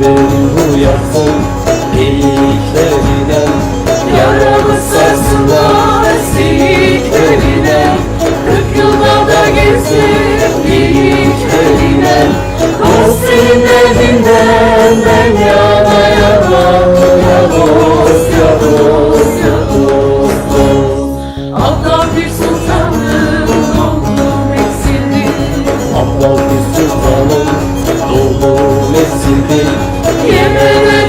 Haberin uyansın Eğiklerinden Yaralı sarsılar seyitlerine Kırk yılda da gezdim to be. Yeah,